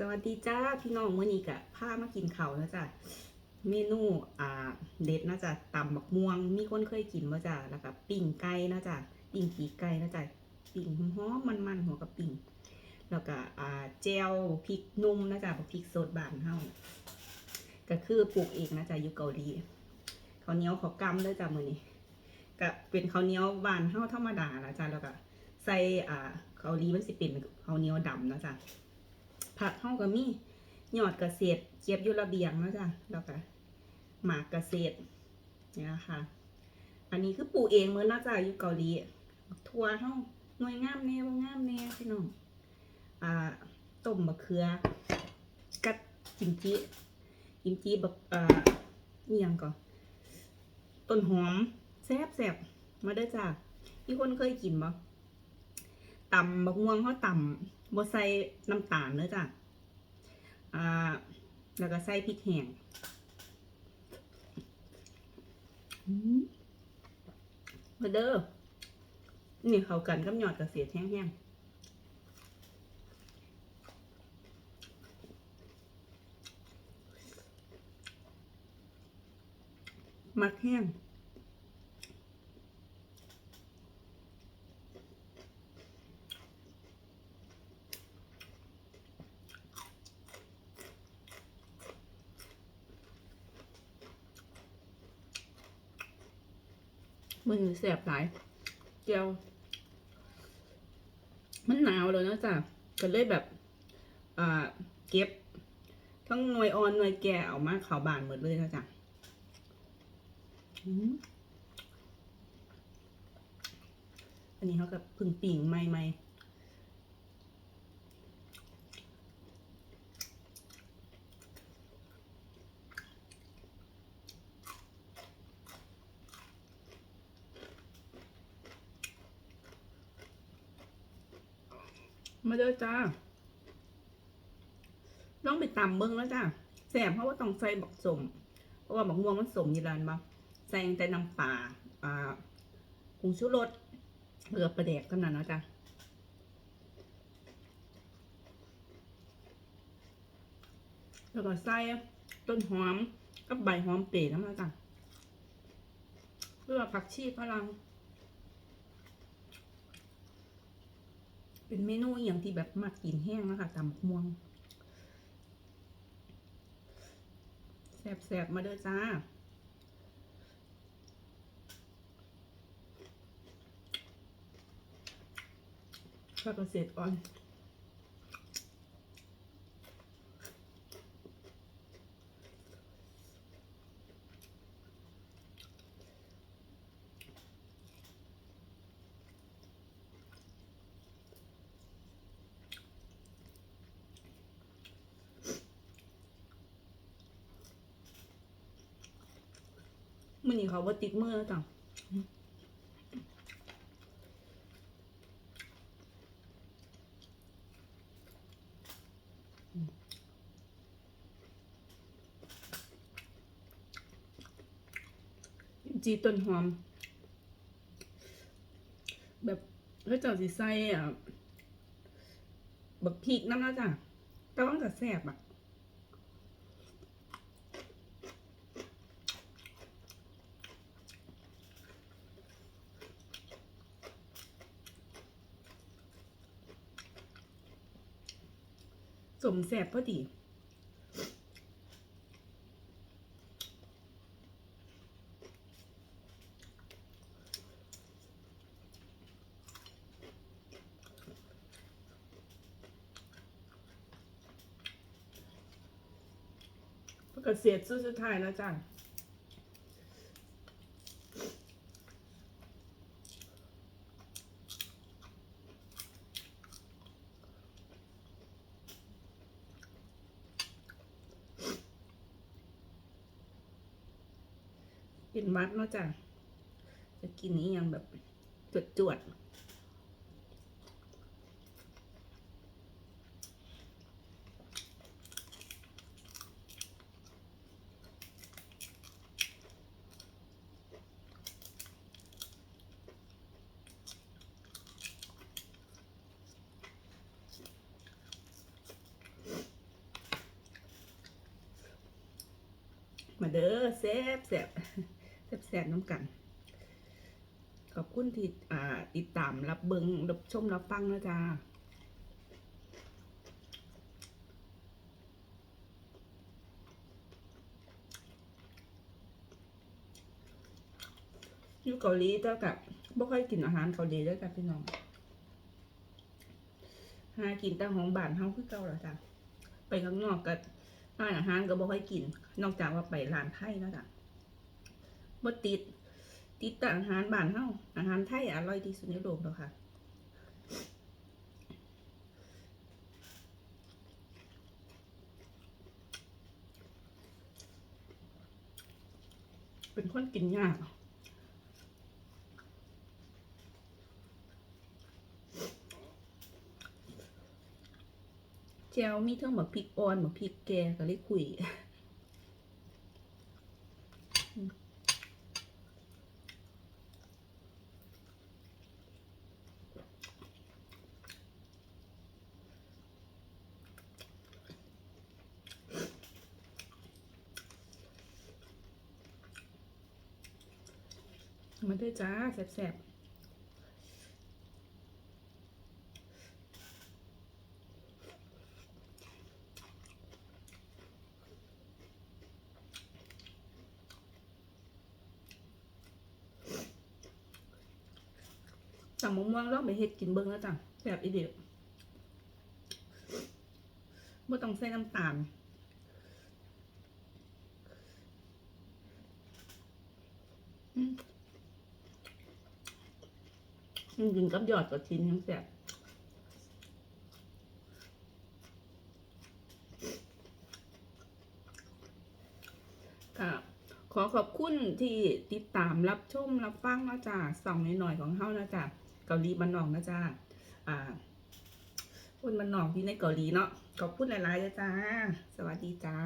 สวัสดีจ้าพี่น้องเมื้อนี้กะพามากินเขานะจ๊ะเมนูอ่าเด็ดนะจ๊ะตำบักม่วง มีคนเคยกินบ่จ้ะแล้วก็ปิ้งไก่นะจ๊ะปิ้งปีกไก่นะจ๊ะปิ้งหอมมันๆหัวกับปิ้งแล้วก็อ่าแจ่วพริกนุ่มนะจ๊ะบักพริกสดบานเฮาก็คือปลูกเองนะจ๊ะอยู่เกาหลีข้าวเหนียวข้าวกำเด้อจ้ะมื้อนี้ก็เป็นข้าวเหนียวบานเฮาธรรมดานะจ๊ะแล้วก็ใส่อ่าเกาหลีมันสิเป็นข้าวเหนียวดำนะจ๊ะ ผักเฮาก็มียอดเกษตรเจี๊ยบอยู่ระเบียงแล้วจ้ะแล้วก็หมากเกษตรเนี่ยค่ะอันนี้คือปลูกเองเหมือนนะจ้ะอยู่เกาหลีทัวเฮาหน่วยงามแน่บ่งามแน่พี่น้องอ่าต้มมะเขือ กับกิมจิกิมจิแบบอ่าอีหยังก่อนต้นหอมแซ่บแซ่บมาเด้จ้ะมีคนเคยกินบ่ตำบักม่วงเขาตำบ่ใส่น้ำตาลเนื้อจ้ะ อ่า แล้วก็ใส่พริกแห้งอืมมาเด้อ นี่เข้ากันกับหยอดกระเสียดแห้งๆมักแห้ง มันแสบหลายเจียว มันหนาวเลยนะจ๊ะก็เลยแบบ อ่า เก็บ ทั้งหน่วยออนหน่วยแก่ออกมาขาวบานหมดเลยนะจ๊ะอันนี้เขากับพึ่งปิ่งไม่ไม่ มาเด้อจ้าต้องไปตำเบิ้งแล้วจ้าแสบเพราะว่าต้องใส่บักสมเพราะว่าบักม่วงมันสมยีรานบ่ใส่แต่น้ำปลาอ่าผงชูรสเกลือประแดกเท่านั้นนะจ้ะแล้วก็ใส่ต้นหอมกับใบหอมเปรย์น้ำมันจ้ะเพื่อผักชีพลัง เป็นเมนูอย่างที่แบบมักกินแห้งนะคะตำบักม่วงแสบๆมาเด้อจ้าข้าวเกษตรก่อน มื่อนี้เขาว่าติดมือแล้วจ้ะจีต้นหอม แบบแล้วเจ้าสิใส่อะ บักพริกน้ำแล้วจ้ะแต่ว่ามันก็แซ่บอะ มแสบพอดีเกษตรสู้สุดท้ายแล้วจ้ะ เป็นมัดเนอกจากจะกินนี้ยังแบบจวดจวดมาเด้อแซ่บแซ่บ แซ่บแซ่บน้ำกัน ขอบคุณที่ติดตามรับเบิงรับชมรับฟังนะจ๊ะอยู่เกาหลีเท่ากับบ่ค่อยกินอาหารเกาหลีด้วยกันพี่น้องหากินแต่ของบ้านเฮาคือเก่าแล้วจ้ะไปข้างนอกก็อาหารก็บ่ค่อยกิน นอกจากว่าไปร้านไทยแล้วจ้ะ บ่ติด ติดแต่อาหารบ้านเฮาอาหารไทยอร่อยที่สุดในโลกแล้วค่ะเป็นคนกินยากแจวมีเทั้งหมกพริกอ่อนหมกพริกแกก็เลยคุย มาด้วยจ้าแซ่บๆสั่งมะม่วงลองไปเฮ็ดกินเบิ่งแล้วจ้ะแซ่บอีเดียวบ่ต้องใส่น้ำตาลอื มอืมกินกับหยอดกับชิ้นทั้งแซ่บค่ะขอขอบคุณที่ติดตามรับชมรับฟังนะจ๊ะส่องหน่อยๆของเฮานะจ๊ะเกาหลีบันนองนะจ๊ะอ่าคนบันนองที่ในเกาหลีเนาะขอบคุณหลายๆนะจ๊ะสวัสดีจ้า